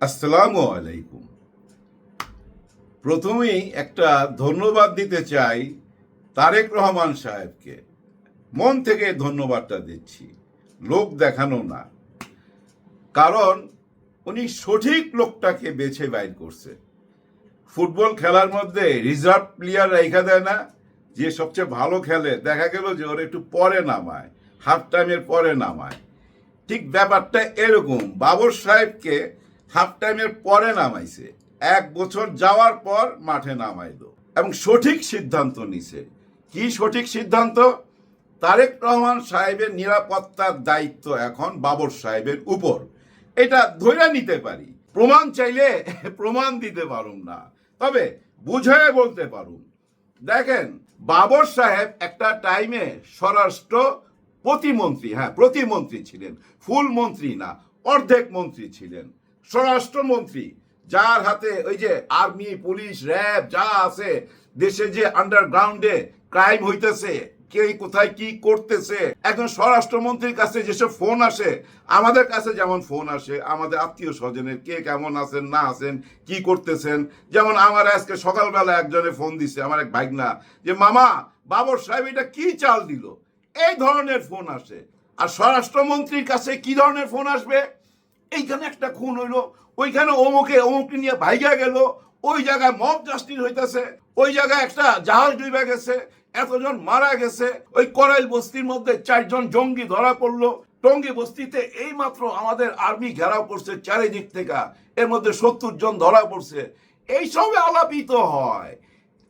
আসসালামু আলাইকুম। প্রথমেই একটা ধন্যবাদ দিতে চাই তারেক রহমান সাহেবকে। মন থেকে ধন্যবাদটা দিচ্ছি, লোক দেখানো না। কারণ উনি সঠিক লোকটাকে বেছে বাইর করছে। ফুটবল খেলার মধ্যে রিজার্ভ প্লেয়ার রেখা দেয় না, যে সবচেয়ে ভালো খেলে। দেখা গেল যে ওর একটু পরে নামায়, হাফ টাইমের পরে নামায়। ঠিক ব্যাপারটা এরকম। বাবর সাহেবকে হাফ টাইমের পরে নামাইছে। এক বছর যাওয়ার পর মাঠে নামাইলো। এবং সঠিক সিদ্ধান্ত নিছে। কি সঠিক সিদ্ধান্ত? তারেক রহমান সাহেবের নিরাপত্তার দায়িত্ব এখন বাবর সাহেবের উপর। এটা ধরে নিতে পারি। প্রমাণ চাইলে প্রমাণ দিতে পারুম না। তবে বুঝায় বলতে পারুম। দেখেন, বাবর সাহেব একটা টাইমে স্বরাষ্ট্র প্রতিমন্ত্রী হ্যাঁ প্রতিমন্ত্রী ছিলেন। ফুল মন্ত্রী না, অর্ধেক মন্ত্রী ছিলেন। স্বরাষ্ট্রমন্ত্রী, যার হাতে ওই যে আর্মি, পুলিশ, র্যাব যা আছে, দেশে যে আন্ডারগ্রাউন্ডে ক্রাইম হইতেছে, কে কোথায় কি করতেছে। একজন স্বরাষ্ট্রমন্ত্রীর কাছে যেসব ফোন আসে, আমাদের কাছে যেমন ফোন আসে, আমাদের আত্মীয় স্বজনের কে কেমন আছেন, না আছেন, কি করতেছেন। যেমন আমার আজকে সকালবেলা একজনে ফোন দিছে, আমার এক ভাইগনা যে, মামা, বাবর সাহেব এটা কি চাল দিল? এই ধরনের ফোন আসে। আর স্বরাষ্ট্রমন্ত্রীর কাছে কি ধরনের ফোন আসবে? এইখানে একটা খুন হইল, ওইখানে অমুকে অমুকে নিয়ে ভাইগা গেল, ওই জায়গায় মব জাস্টিস হইতেছে, ওই জায়গায় একটা জাহাজ ডুবে গেছে, এতজন মারা গেছে, ওই করাইল বস্তির মধ্যে চারজন জঙ্গি ধরা পড়ল। টঙ্গী বস্তিতে এই মাত্র আমাদের আর্মি ঘেরাও করছে চারিদিক থেকে, এর মধ্যে সত্তর জন ধরা পড়ছে। এইসব আলাপিত হয়।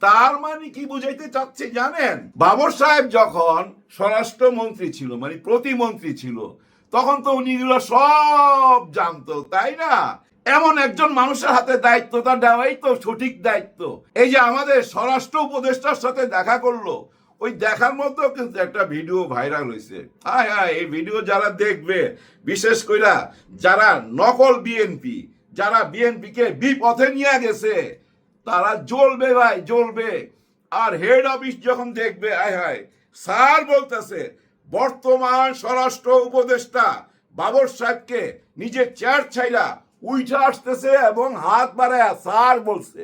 তার মানে কি বুঝাইতে চাচ্ছে জানেন? বাবর সাহেব যখন স্বরাষ্ট্রমন্ত্রী ছিল মানে প্রতিমন্ত্রী ছিল তখন তো উনি এগুলো সব জানতো, তাই না? এমন একজন মানুষের হাতে দায়িত্বটা দেওয়াই তো সঠিক দায়িত্ব। এই যে আমাদের স্বরাষ্ট্র উপদেষ্টার সাথে দেখা করল, ওই দেখার মধ্যেও কিন্তু একটা ভিডিও ভাইরাল হয়েছে হ্যাঁ হ্যাঁ এই ভিডিও যারা দেখবে, বিশেষ কইরা যারা নকল বিএনপি যারা বিএনপি কে বিপথে নিয়ে গেছে, তারা জ্বলবে ভাই, জ্বলবে। আর হেড অফিস যখন দেখবে আয় হায়, স্যার বলতেছে বর্তমান স্বরাষ্ট্র উপদেষ্টা বাবর সাহেবকে নিজের চেয়ার ছাইরা উইঠা আসতেছে এবং হাত বাড়ায় স্যার বলছে।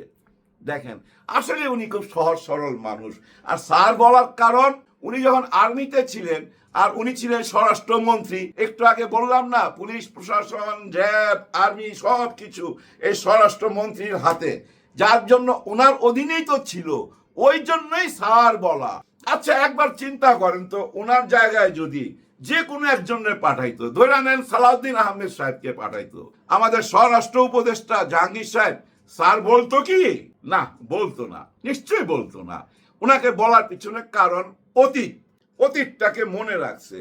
দেখেন, আসলে উনি খুব সহজ সরল মানুষ। আর স্যার বলার কারণ, উনি যখন আর্মিতে ছিলেন, আর উনি ছিলেন স্বরাষ্ট্রমন্ত্রী, একটু আগে বললাম না, পুলিশ, প্রশাসন, র্যাব, আর্মি, সব কিছু এই স্বরাষ্ট্রমন্ত্রীর হাতে। যার জন্য ওনার অধীনেই তো ছিল, ওই জন্যই স্যার বলা। আচ্ছা একবার চিন্তা করেন তো, ওনার জায়গায় যদি যে কোনো একজনের পাঠাইতো, ধরে নেন সালাউদ্দিন আহমেদ সাহেবকে পাঠাইতো, আমাদের স্বরাষ্ট্র উপদেষ্টা জাহাঙ্গীর সাহেব, স্যার বলতো কি? না, বলতো না, নিশ্চয়ই বলতো না। ওনাকে বলার পিছনে কারণ অতীত, অতীতটাকে মনে রাখছে।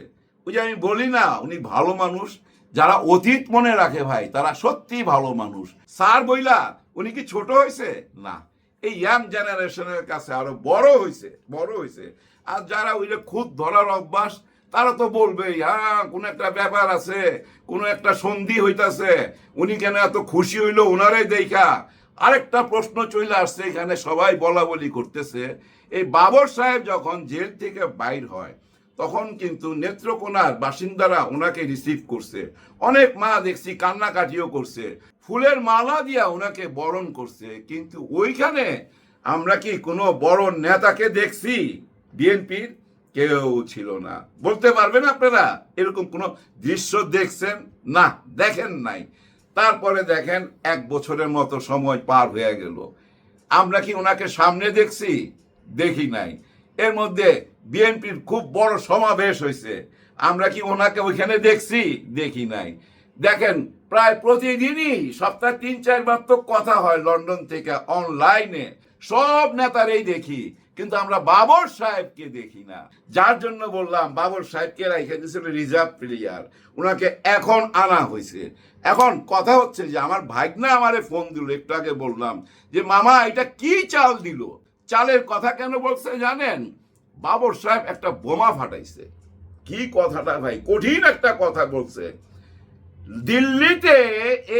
ওই যে আমি বলি না, উনি ভালো মানুষ, যারা অতীত মনে রাখে ভাই, তারা সত্যি ভালো মানুষ। স্যার বইলা, উনি কি ছোট হয়েছে? না এই ইয়াং জেনারেশনের কাছে আরও বড় হয়েছে বড় হয়েছে আর যারা ওই খুদ ধরার অভ্যাস, তারা তো বলবে হ্যাঁ কোন একটা ব্যাপার আছে, কোন একটা সন্ধি হইতাছে, উনি কেন এত খুশি হইল ওনারাই দেখা। আরেকটা প্রশ্ন চলে আসছে, এখানে সবাই বলা বলি করতেছে, এই বাবর সাহেব যখন জেল থেকে বাইর হয়, তখন কিন্তু নেত্রকোনার বাসিন্দারা ওনাকে রিসিভ করছে। অনেক মা দেখছি কান্নাকাটিও করছে। ফুলের মালা দিয়া ওনাকে বরণ করছে, কিন্তু ওইখানে আমরা কি কোনো বড় নেতাকে দেখছি? বিএনপির কেউ ছিল না। বলতে পারবেন আপনারা? এরকম কোনো দৃশ্য দেখছেন? না, দেখেন নাই। তারপরে দেখেন এক বছরের মতো সময় পার হয়ে গেল। আমরা কি ওনাকে সামনে দেখছি? দেখি নাই। এর মধ্যে বিএনপির খুব বড় সমাবেশ হয়েছে। আমরা কি ওনাকে ওইখানে দেখছি? দেখি নাই। দেখেন প্রায় প্রতিদিনই সপ্তাহে তিন, চারবার তো কথা হয় লন্ডন থেকে অনলাইনে। সব নেতারেই দেখি, কিন্তু আমরা বাবর সাহেবকে দেখি না। যার জন্য বললাম, বাবর সাহেবকে রেখে? দিয়েছিল রিজার্ভ প্লেয়ার। ওনাকে এখন আনা হয়েছে। এখন কথা হচ্ছে যে, আমার ভাগনা আমারে ফোন দিল, একটু আগে বললাম যে, মামা, এটা কি চাল দিল? চালের কথা কেন বলছে জানেন? বাবর সাহেব একটা বোমা ফাটাইছে। কি কথাটা ভাই? কঠিন একটা কথা বলছে। দিল্লিতে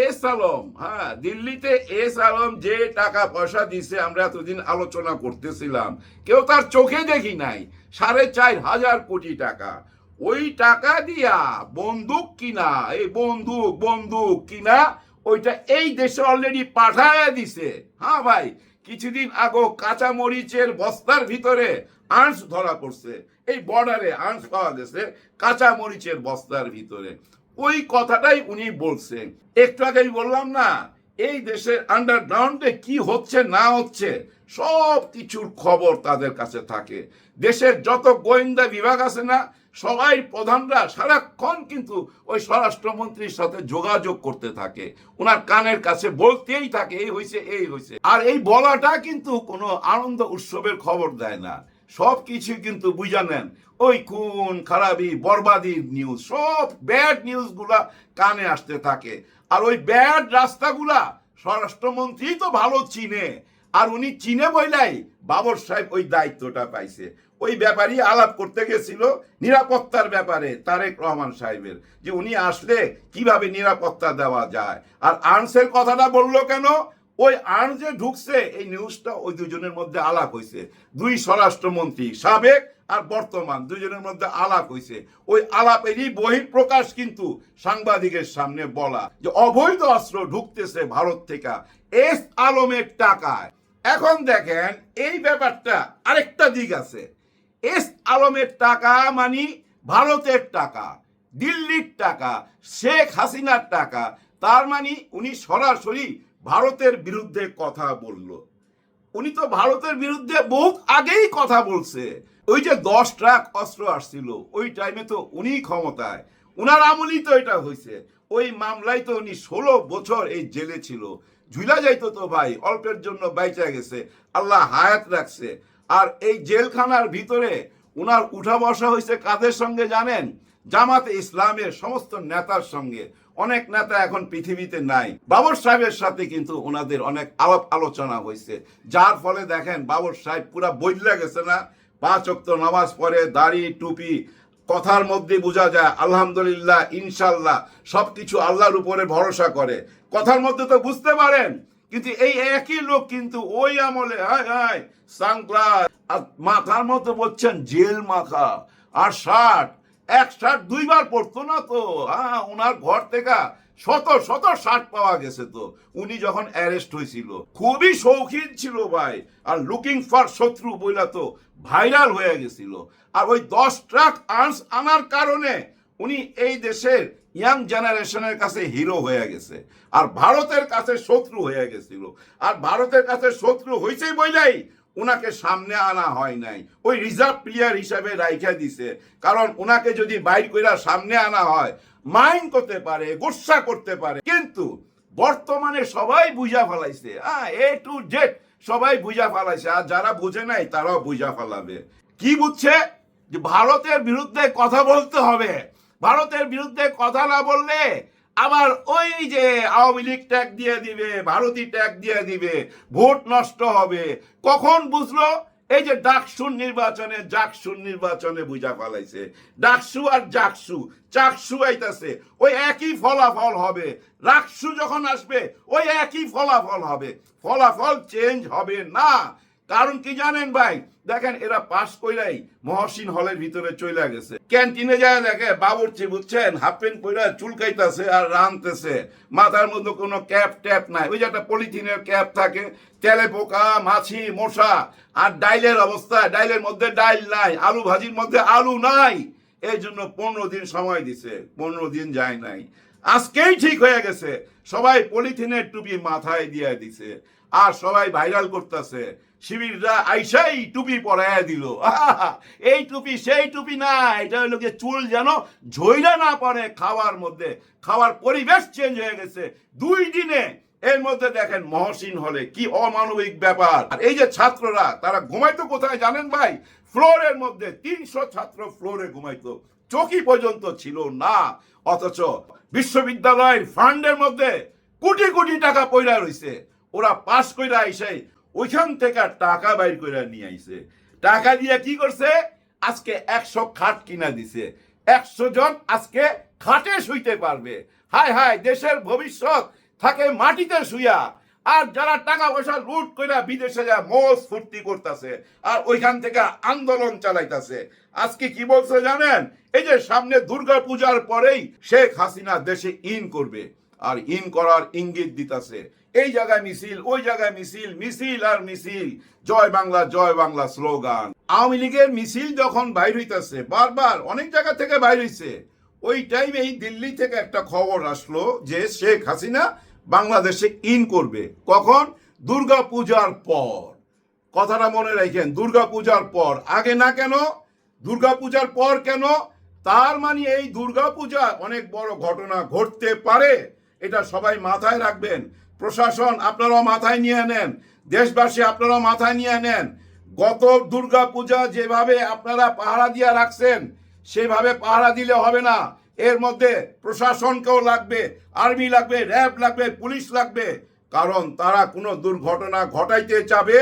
এস আলম হ্যাঁ দিল্লিতে এস আলম যে টাকা পয়সা দিছে, আমরা এতদিন আলোচনা করতেছিলাম। কেউ তার চোখে দেখি নাই, সাড়ে চার হাজার কোটি টাকা। ওই টাকা দিয়া বন্দুক কিনা, এই বন্দুক বন্দুক কিনা, ওইটা এই দেশে অলরেডি পাঠায় দিছে। হ্যাঁ ভাই, কিছুদিন আগো কাঁচা মরিচের বস্তার ভিতরে আঁশ ধরা পড়ছে। এই বর্ডারে আঁশ পাওয়া গেছে কাঁচা মরিচের বস্তার ভিতরে। ওই কথাটাই উনি বলছেন। একটু আগে বললাম না, এই দেশের আন্ডারগ্রাউন্ডে কি হচ্ছে, না হচ্ছে, সব কিছুর খবর তাদের কাছে থাকে। দেশের যত গোয়েন্দা বিভাগ আছে না, সবাই প্রধানরা সারাক্ষণ কিন্তু ওই স্বরাষ্ট্রমন্ত্রীর সাথে যোগাযোগ করতে থাকে। ওনার কানের কাছে বলতেই থাকে, এই হয়েছে এই হয়েছে আর এই বলাটা কিন্তু কোনো আনন্দ উৎসবের খবর দেয় না। সব কিছু কিন্তু বুঝা নেন। ওই খুন, খারাপি বরবাদির নিউজ সব ব্যাড নিউজগুলা কানে আসতে থাকে। আর ওই ব্যাড রাস্তাগুলা স্বরাষ্ট্রমন্ত্রী তো ভালো চিনে। আর উনি চিনে বইলাই বাবর সাহেব ওই দায়িত্বটা পাইছে। ওই ব্যাপারই আলাপ করতে গেছিল নিরাপত্তার ব্যাপারে তারেক রহমান সাহেবের, যে উনি আসলে কীভাবে নিরাপত্তা দেওয়া যায়। আর আর্নসের কথাটা বলল কেন? ওই আর্ন যে ঢুকছে, এই নিউজটা ওই দুজনের মধ্যে আলাপ হয়েছে দুই স্বরাষ্ট্রমন্ত্রী, সাবেক আর বর্তমান দুজনের মধ্যে আলাপ হয়েছে ওই আলাপেরই বহিঃপ্রকাশ কিন্তু সাংবাদিকের সামনে বলা, যে অবৈধ অস্ত্র ঢুকতেছে ভারত থেকে এস আলমের টাকায়। এখন দেখেন, এই ব্যাপারটা আরেকটা দিক আছে। এস আলমের টাকা মানে ভারতের টাকা, দিল্লির টাকা, শেখ হাসিনার টাকা। তার মানে উনি সরাসরি ভারতের বিরুদ্ধে কথা বলল। উনি তো ভারতের বিরুদ্ধে বহু আগেই কথা বলছে। ওই যে দশ ট্রাক অস্ত্র আসছিল, ওই টাইমে তো উনি ক্ষমতায়। উনার আমলই তো এটা হয়েছে ওই মামলায় তো উনি ষোলো বছর এই জেলে ছিল। ঝুলা যাইতো তো ভাই, অল্পের জন্য বাইচা গেছে। আল্লাহ হায়াত রাখছে। আর এই জেলখানার ভিতরে উনার উঠা বসা হয়েছে কাদের সঙ্গে জানেন? জামাতে ইসলামের সমস্ত নেতার সঙ্গে। অনেক নেতা এখন পৃথিবীতে নাই। বাবর সাহেবের সাথে কিন্তু ওনাদের অনেক আলাপ আলোচনা হয়েছে। যার ফলে দেখেন, বাবর সাহেব পুরা বদলে গেছে না? পাঁচ অক্ত নামাজ পড়ে, দাড়ি, টুপি, কথার মধ্যে বোঝা যায়, আলহামদুলিল্লাহ ইনশাল্লাহ সবকিছু আল্লাহর উপরে ভরসা করে। কথার মধ্যে তো বুঝতে পারেন, কিন্তু এই একই লোক কিন্তু ওই আমলে, হায় হায়, সানগ্লাস মাথার মধ্যে বলছেন, জেল মাখা, আর শার্ট এক শার্ট দুইবার পড়তো না তো। হ্যাঁ ওনার ঘর থেকে শত শত শার্ট পাওয়া গেছে তো। উনি যখন অ্যারেস্ট হয়েছিল, খুবই শৌখিন ছিল ভাই, আর লুকিং ফর শত্রু বইলা তো ভাইরাল হয়ে গেছিল। আর ওই দশ ট্রাক আর্নস আনার কারণে উনি এই দেশের ইয়াং জেনারেশনের কাছে হিরো হয়ে গেছে, আর ভারতের কাছে শত্রু হয়ে গেছিল। আর ভারতের কাছে শত্রু হয়েছেই বইলাই ওনাকে সামনে আনা হয় নাই। ওই রিজার্ভ প্লেয়ার হিসাবে রাইখা দিছে। কারণ ওনাকে যদি বাইর কইরা সামনে আনা হয় মাইন্ড করতে পারে, গোসা করতে পারে। কিন্তু বর্তমানে সবাই বুঝা ফেলাইছে হ্যাঁ এ টু জেড সবাই বুঝা ফেলাইছে। আর যারা বুঝে নাই, তারাও বুঝা ফেলাবে। কি বুঝছে? যে ভারতের বিরুদ্ধে কথা বলতে হবে। ভারতের বিরুদ্ধে কথা না বললে আবার ওই যে আওয়ামী লীগ ট্যাগ দিয়ে দিবে, ভারতী ট্যাগ দিয়ে দিবে, ভোট নষ্ট হবে। কখন বুঝলো? এই যে ডাকসুর নির্বাচনে, জাকসুর নির্বাচনে বুঝা ফেলাইছে। ডাকসু আর জাকসু, চাকসু আইতাছে, ওই একই ফলাফল হবে। রাকসু যখন আসবে, ওই একই ফলাফল হবে। ফলাফল চেঞ্জ হবে না। কারণ কি জানেন ভাই? দেখেন, এরা পাশ কইরাই মহসিন হলের ভিতরে চলে গেছে। ক্যান্টিনে যায় দেখে, বাবুর্চি, বুঝছেন? হাফ প্যান্ট পইরা চুলকাইতাছে আর রানতেছে মাথার মধ্যে কোনো ক্যাপ ট্যাপ নাই। ওই যে একটা পলিথিনের ক্যাপ থাকে, তেলে পোকা, মাছি, মশা আর ডাইলের অবস্থা। ডাইলের মধ্যে ডাইল নাই, আলু ভাজির মধ্যে আলু নাই। এই জন্য পনেরো দিন সময় দিছে। পনেরো দিন যায় নাই। আজকেই ঠিক হয়ে গেছে। সবাই পলিথিনের টুপি মাথায় দিয়ে দিছে। আর সবাই ভাইরাল করতেছে। শিবিররা আইসাই টুপি পরাইয়া দিল। এই টুপি সেই টুপি না, এটা হলো যে চুল যেন ঝইরা না পড়ে খাওয়ার মধ্যে। খাওয়ার পরিবেশ চেঞ্জ হয়ে গেছে। দুই দিনে এর মধ্যে দেখেন মহসিন হলে কি অমানবিক ব্যাপার। আর এই যে ছাত্ররা, তারা ঘুমাইতো কোথায় জানেন ভাই? ফ্লোরের মধ্যে তিনশো ছাত্র ফ্লোরে ঘুমাইতো। চকি পর্যন্ত ছিল না। অথচ বিশ্ববিদ্যালয়ের ফান্ডের মধ্যে কোটি কোটি টাকা পয়লা রইছে। ওরা পাস কইরা আইসে ওইখান থেকে টাকা বাইর কইরা নিয়ে আইছে। টাকা দিয়ে কি করছে? আজকে একশো খাট কিনা দিছে। একশো জন আজকে খাটে শুইতে পারবে। হায় হায়, দেশের ভবিষ্যৎ থাকে মাটিতে শুইয়া। আর যারা টাকা পয়সা লুট কইরা বিদেশে যা মোজ ফুর্তি করতেছে আর ওইখান থেকে আন্দোলন চালাইতাছে। আজকে কি বলছে জানেন? এই যে সামনে দুর্গা পূজার পরেই শেখ হাসিনা দেশে ইন করবে। আর ইন করার ইঙ্গিত দিতাছে। এই জায়গায় মিছিল, ওই জায়গায় মিছিল মিছিল আর মিছিল। জয় বাংলা জয় বাংলা স্লোগান। আওয়ামী লীগের মিছিল যখন বাইর হইতেছে, বারবার অনেক জায়গা থেকে বাইর হইছে। ওই টাইমেই দিল্লি থেকে একটা খবর আসলো যে শেখ হাসিনা বাংলাদেশে ইন করবে। কখন? দুর্গা পূজার পর। কথাটা মনে রাখেন দুর্গা পূজার পর। আগে না কেন? দুর্গা পূজার পর কেন? তার মানে এই দুর্গা পূজা অনেক বড় ঘটনা ঘটতে পারে। এটা সবাই মাথায় রাখবেন। প্রশাসন আপনারাও মাথায় নিয়ে নেন। দেশবাসী আপনারাও মাথায় নিয়ে নেন। গত দুর্গা পূজা যেভাবে আপনারা পাহারা দিয়ে রাখছেন, সেভাবে পাহারা দিলে হবে না। এর মধ্যে প্রশাসনকেও লাগবে, আর্মি লাগবে, র্যাব লাগবে, পুলিশ লাগবে। কারণ তারা কোনো দুর্ঘটনা ঘটাইতে চাবে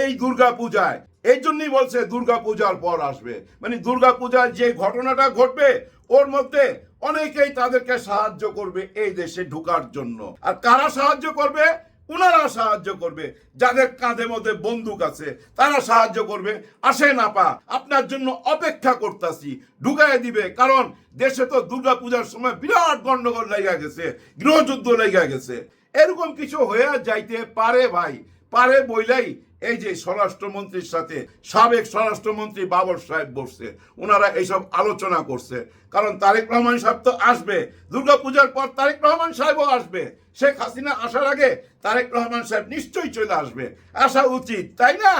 এই দুর্গা পূজায় এই জন্যই বলছে দুর্গা পূজার পর আসবে। মানে দুর্গা পূজার যে ঘটনাটা ঘটবে, ওর মধ্যে অনেকেই তাদেরকে সাহায্য করবে এই দেশে ঢুকার জন্য। আর কারা সাহায্য করবে? ওনারা সাহায্য করবে। যাদের কাঁধে মধ্যে বন্দুক আছে, তারা সাহায্য করবে। আসেন আপা, আপনার জন্য অপেক্ষা করতেছি। ঢুকাই দিবে, কারণ দেশে তো দুর্গা পূজার সময় বিরাট গন্ডগোল লেগে গেছে, গৃহযুদ্ধ লেগে গেছে। এরকম কিছু হয়ে যাইতে পারে ভাই, পারে বইলাই এই যে স্বরাষ্ট্রমন্ত্রীর সাথে সাবেক স্বরাষ্ট্রমন্ত্রী বাবর সাহেব বসছে ওনারা এইসব আলোচনা করছে। কারণ তারেক রহমান সাহেব তো আসবে, দুর্গাপূজার পর তারেক রহমান সাহেবও আসবে। শেখ হাসিনা আসার আগে তারেক রহমান সাহেব নিশ্চয়ই চলে আসবে। আসা উচিত, তাই না?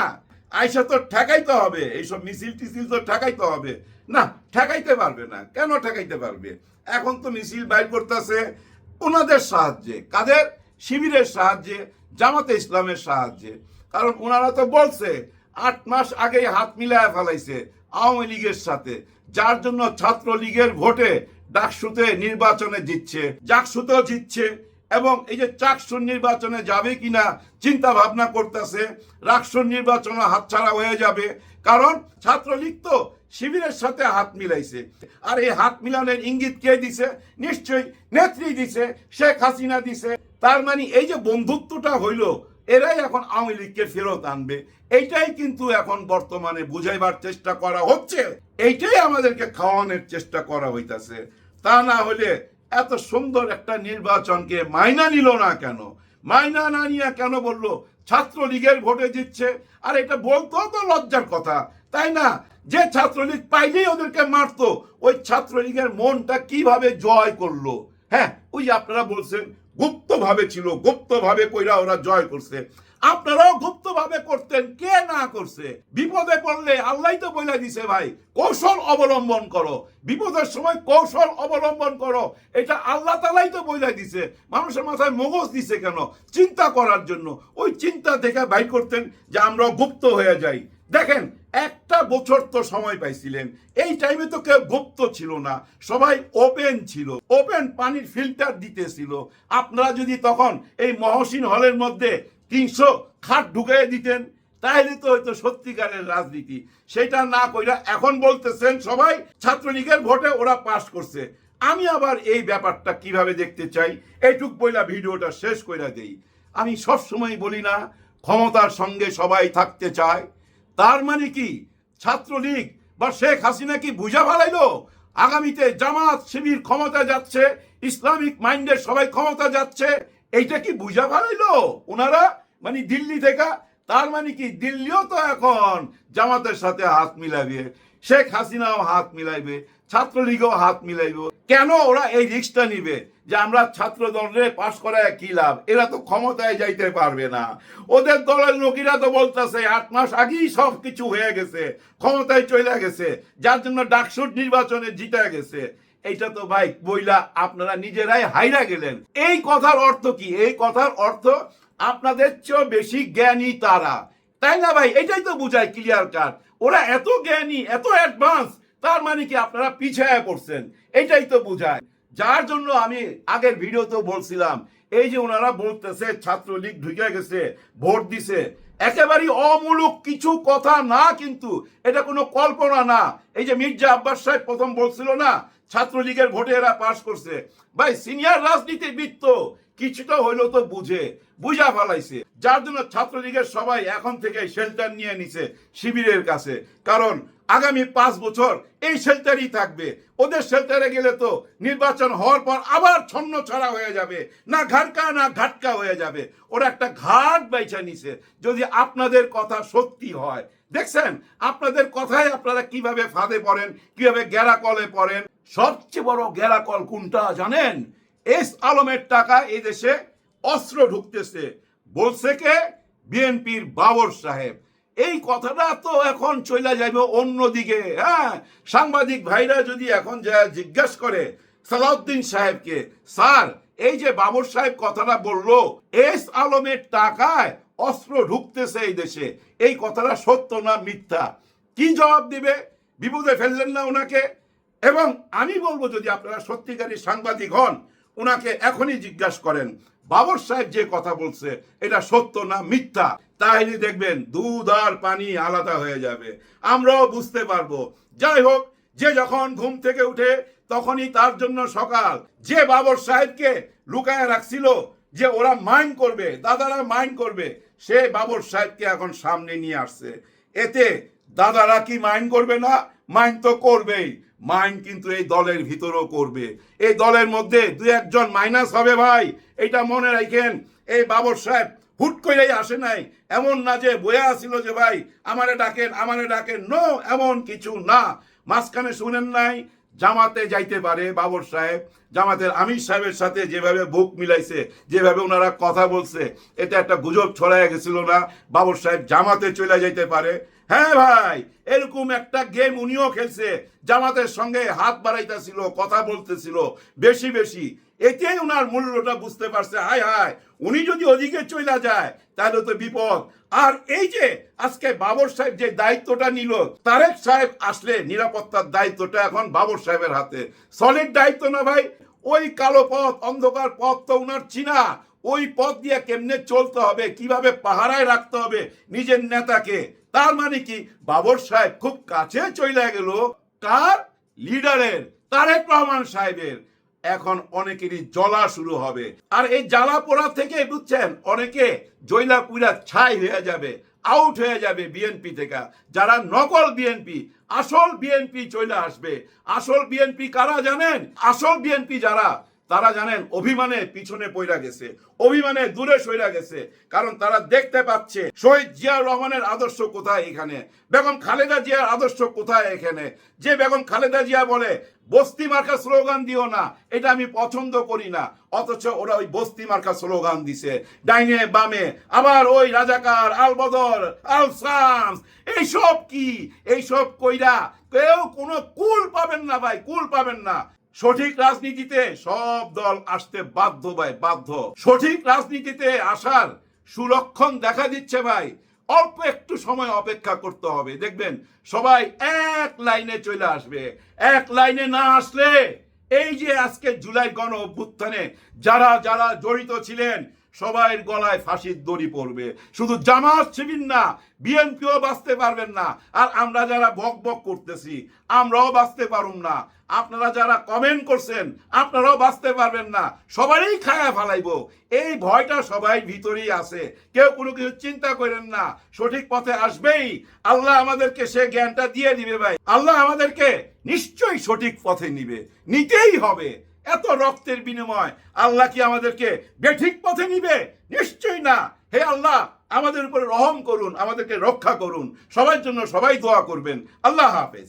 আইসা তো ঠেকাইতে হবে, এইসব মিছিল টিছিল তো ঠেকাইতে হবে। না, ঠেকাইতে পারবে না, কেন ঠেকাইতে পারবে? এখন তো মিছিল বাইর করতেছে ওনাদের সাহায্যে, কাদের? শিবিরের সাহায্যে। জামাতে ইসলামের সাহায্যে। কারণ ওনারা তো বলছে, আট মাস আগেই হাত মিলায় ফেলাইছে আওয়ামী লীগের সাথে। যার জন্য ছাত্র লীগের ভোটে ডাকসুতে নির্বাচনে জিতছে, জাকসুতেও জিতছে এবং এই যে চাকসুর নির্বাচনে যাবে কিনা চিন্তা ভাবনা করতেছে, রাকসুর নির্বাচনে হাতছাড়া হয়ে যাবে। কারণ ছাত্রলীগ তো শিবিরের সাথে হাত মিলাইছে। আর এই হাত মিলানের ইঙ্গিত কে দিছে? নিশ্চয়ই নেত্রী দিছে, শেখ হাসিনা দিছে। তার মানে এই যে বন্ধুত্বটা হইল, এরাই এখন আওয়ামী লীগকে ফেরত আনবে। এইটাই কিন্তু এখন বর্তমানে বুঝাইবার চেষ্টা করা হচ্ছে। এইটাই আমাদেরকে খাওয়ানোর চেষ্টা করা হইতাছে। তা না হলে এত সুন্দর একটা নির্বাচনকে মাইনা নিল না কেন? মাইনা না নিয়ে কেন বলল, ছাত্রলীগের ভোটে জিতছে? আর এটা বলতো তো লজ্জার কথা, তাই না? যে ছাত্রলীগ পাইলেই ওদেরকে মারতো, ওই ছাত্রলীগের মনটা কীভাবে জয় করল? হ্যাঁ ওই আপনারা বলছেন গুপ্তভাবে ছিল, গুপ্তভাবে কইরা ওরা জয় করছে। আপনারাও গুপ্তভাবে করতেন, কে না করছে? বিপদে পড়লে আল্লাহ তো বলে দিছে ভাই, কৌশল অবলম্বন করো। বিপদের সময় কৌশল অবলম্বন করো। এটা আল্লাহ তালাই তো বলে দিছে। মানুষের মাথায় মগজ দিছে কেন? চিন্তা করার জন্য। ওই চিন্তা থেকে বাই করতেন যে আমরা গুপ্ত হয়ে যাই। দেখেন, একটা বছর তো সময় পাইছিলেন। এই টাইমে তো কেউ গুপ্ত ছিল না, সবাই ওপেন ছিল। ওপেন পানির ফিল্টার দিতেছিল। আপনারা যদি তখন এই মহসিন হলের মধ্যে তিনশো খাট ঢুকিয়ে দিতেন তাহলে তো হয়তো সত্যিকারের রাজনীতি। সেটা না কইরা এখন বলতেছেন সবাই, ছাত্রলীগের ভোটে ওরা পাশ করছে। আমি আবার এই ব্যাপারটা কীভাবে দেখতে চাই, এইটুক বইলা ভিডিওটা শেষ কইরা দেই। আমি সব সময় বলি না, ক্ষমতার সঙ্গে সবাই থাকতে চায়। তার মানে কি? ছাত্রলীগ বা শেখ হাসিনা কি বুঝা ফেলাইলো? আগামীতে জামাত শিবির ক্ষমতা যাচ্ছে, ইসলামিক মাইন্ডের সবাই ক্ষমতা যাচ্ছে, এইটা কি বুঝা ফেলাইলো? ওনারা মানে দিল্লি থেকে, তার মানে কি দিল্লিও তো এখন জামাতের সাথে হাত মিলাবে শেখ হাসিনাও হাত মিলাইবে, ছাত্রলীগও হাত মিলাইবে। কেন ওরা এই রিস্কটা নিবে যে আমরা ছাত্র দলে পাশ করায় কি লাভ? এরা তো ক্ষমতায় যাইতে পারবে না। ওদের দলের লোকেরা তো বলতেছে, আট মাস আগেই সব কিছু হয়ে গেছে, ক্ষমতায় চলে গেছে, যার জন্য ডাকসুট নির্বাচনে জিতে গেছে। এইটা তো ভাই বইলা আপনারা নিজেরাই হাইরা গেলেন। এই কথার অর্থ কি? এই কথার অর্থ আপনাদের চেয়েও বেশি জ্ঞানী তারা। তাই না ভাই? এটাই তো বুঝায় ক্লিয়ার কাট ওরা এত জ্ঞানী, এত অ্যাডভান্স তার মানে কি আপনারা পিছায় পড়ছেন এটাই তো বোঝায়। যার জন্য আমি আগের ভিডিওতেও বলছিলাম, এই যে ওনারা বলতেছে, ছাত্রলীগ ঢুকে গেছে, ভোট দিছে, একেবারেই অমূলক কিছু কথা না কিন্তু এটা কোনো কল্পনা না। এই যে মির্জা আব্বাস সাহেব প্রথম বলছিল না, ছাত্রলীগের ভোটে এরা পাশ করছে। ভাই সিনিয়র রাজনীতিবিদ তো কিছুটা হইলেও তো বুঝে, বুঝা ফেলাইছে। যার জন্য ছাত্রলীগের সবাই এখন থেকে শেল্টার নিয়ে নিছে শিবিরের কাছে। কারণ আগামী পাঁচ বছর এই শেল্টারই থাকবে। ওদের শেল্টারে গেলে তো নির্বাচন হওয়ার পর আবার ছন্ন ছড়া হয়ে যাবে। না ঘাটকা না ঘাটকা হয়ে যাবে। ওরা একটা ঘাট বাইছা নিছে। যদি আপনাদের কথা সত্যি হয়, দেখছেন? আপনাদের কথায় আপনারা কীভাবে ফাঁদে পড়েন, কীভাবে গেরাকলে পড়েন? সবচেয়ে বড় গেরাকল কোনটা জানেন? এস আলমের টাকা এই দেশে অস্ত্র ঢুকতেছে। বলছে কে? বিএনপির বাবর সাহেব। এই কথাটা তো এখন চলে যাবে অন্যদিকে হ্যাঁ? সাংবাদিক ভাইরা যদি এখন যা জিজ্ঞেস করে সালাউদ্দিন সাহেবকে, স্যার, এই যে বাবর সাহেব কথাটা বলল, এস আলমের টাকায় অস্ত্র ঢুকতেছে এই দেশে, এই কথাটা সত্য না মিথ্যা? কি জবাব দিবে? বিপদে ফেললেন না ওনাকে? এবং আমি বলব যদি আপনারা সত্যিকারী সাংবাদিক হন ওনাকে এখনই জিজ্ঞাসা করেন, বাবর সাহেব যে কথা বলছে, এটা সত্য না মিথ্যা? তাহলে দেখবেন দুধ আর পানি আলাদা হয়ে যাবে। আমরাও বুঝতে পারব। যাই হোক, যে যখন ঘুম থেকে উঠে, তখনই তার জন্য সকাল। যে বাবর সাহেবকে লুকায় রাখছিল যে ওরা মাইন্ড করবে, দাদারা মাইন্ড করবে, সে বাবর সাহেবকে এখন সামনে নিয়ে আসছে। এতে দাদারা কি মাইন্ড করবে না? মাইন্ড তো করবেই। মাইন্ড কিন্তু এই দলের ভিতরেও করবে। এই দলের মধ্যে দু একজন মাইনাস হবে ভাই। এটা মনে রাখেন, এই বাবর সাহেব হুট করেই আসে নাই। এমন না যে বয়ে আসিল যে ভাই, আমারে ডাকেন আমারে ডাকেন। নো এমন কিছু না। মাঝখানে শুনেন নাই, জামাতে যাইতে পারে বাবর সাহেব। জামাতের আমির সাহেবের সাথে যেভাবে বুক মিলাইছে, যেভাবে ওনারা কথা বলছে এটা একটা গুজব ছড়ায় গেছিল না। বাবর সাহেব জামাতে চলে যাইতে পারে। হ্যাঁ ভাই, এরকম একটা গেম উনিও খেলছে, জামাতের সঙ্গে হাত বাড়াইতেছিল, কথা বলতেছিল, বেশি বেশি। এতেই ওনার মূল্যটা বুঝতে পারছে, হায় হায়, উনি যদি ওদিকে চলে যায়, তাহলে তো বিপদ। আর এই যে, আজকে বাবর সাহেব যে দায়িত্বটা নিল, তারেক সাহেব আসলে নিরাপত্তার দায়িত্বটা এখন বাবর সাহেবের হাতে। সলিড দায়িত্ব না ভাই, ওই কালো পথ, অন্ধকার পথ তো উনার চিনা। ওই পথ দিয়ে কেমনে চলতে হবে, কীভাবে পাহারায় রাখতে হবে নিজের নেতাকে তার মানে কি? বাবর সাহেব খুব কাছে চলে গেল কার লিডারের, তারেক রহমান সাহেবের। এখন অনেকেরই জ্বলা শুরু হবে। আর এই জ্বালা পোড়া থেকে, বুঝছেন? অনেকে জৈলা পুরা ছাই হয়ে যাবে আউট হয়ে যাবে বিএনপি থেকে। যারা নকল বিএনপি আসল বিএনপি চলে আসবে। আসল বিএনপি কারা জানেন? আসল বিএনপি যারা তারা জানেন অভিমানে পিছনে পইরা গেছে, অভিমানে দূরে সইরা গেছে, কারণ তারা দেখতে পাচ্ছে শহীদ জিয়াউর রহমানের আদর্শ কোথায় এখানে, বেগম খালেদা জিয়ার আদর্শ কোথায় এখানে? যে বেগম খালেদা জিয়া বলে, বস্তি মার্কা স্লোগান দিও না, এটা আমি পছন্দ করি না, অথচ ওরা ওই বস্তি মার্কা স্লোগান দিছে, ডাইনে বামে, আবার ওই রাজাকার, আল বদর, আল শামস এইসব কি? এইসব কইরা কেউ কোনো কুল পাবেন না ভাই, কুল পাবেন না। সঠিক রাজনীতিতে সব দল আসতে বাধ্য ভাই, বাধ্য। সঠিক রাজনীতিতে আসার সুলক্ষণ দেখা দিচ্ছে ভাই। অল্প একটু সময় অপেক্ষা করতে হবে, দেখবেন সবাই এক লাইনে চলে আসবে। এক লাইনে না আসলে এই যে আজকে জুলাই গণ অভ্যুত্থানে যারা যারা জড়িত ছিলেন সবাইয়ের গলায় ফাঁসির দড়ি পড়বে। শুধু জামাত শিবির না, বিএনপিও বাঁচতে পারবেন না। আর আমরা যারা বক বক করতেছি, আমরাও বাঁচতে পারুম না। আপনারা যারা কমেন্ট করছেন, আপনারাও বাঁচতে পারবেন না। সবারই খায়া ফেলাইবো। এই ভয়টা সবাই ভিতরেই আছে। কেউ কোনো কিছু চিন্তা করেন না। সঠিক পথে আসবেই। আল্লাহ আমাদেরকে সে জ্ঞানটা দিয়ে দিবে ভাই। আল্লাহ আমাদেরকে নিশ্চয়ই সঠিক পথে নিবে। নিতেই হবে। এত রক্তের বিনিময় আল্লাহ কি আমাদেরকে বেঠিক পথে নিবে? নিশ্চয়ই না। হে আল্লাহ, আমাদের উপরে রহম করুন, আমাদেরকে রক্ষা করুন। সবার জন্য সবাই দোয়া করবেন। আল্লাহ হাফেজ।